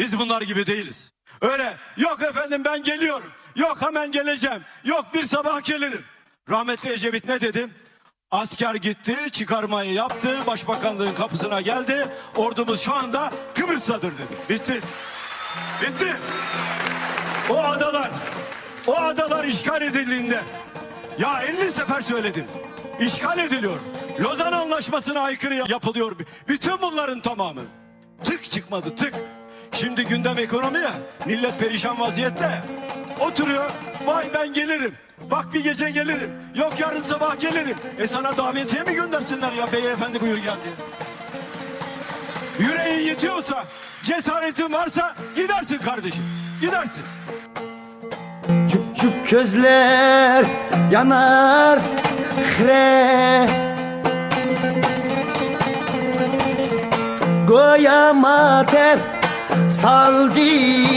Biz bunlar gibi değiliz. Öyle yok efendim ben geliyorum. Yok hemen geleceğim. Yok bir sabah gelirim. Rahmetli Ecevit ne dedi? Asker gitti, çıkarmayı yaptı, başbakanlığın kapısına geldi. Ordumuz şu anda Kıbrıs'tadır dedi. Bitti. Bitti. O adalar, o adalar işgal edildiğinde ya 50 sefer söyledim. İşgal ediliyor. Lozan Anlaşması'na aykırı yapılıyor. Bütün bunların tamamı. Tık çıkmadı tık. Şimdi gündem ekonomi ya. Millet perişan vaziyette. Oturuyor. Vay ben gelirim. Bak bir gece gelirim. Yok yarın sabah gelirim. E sana davetiye mi göndersinler ya beyefendi buyur gel diye. Yüreğin yetiyorsa, cesaretin varsa gidersin kardeşim. Gidersin. Çup çup közler yanar hre Goya mater saldı gire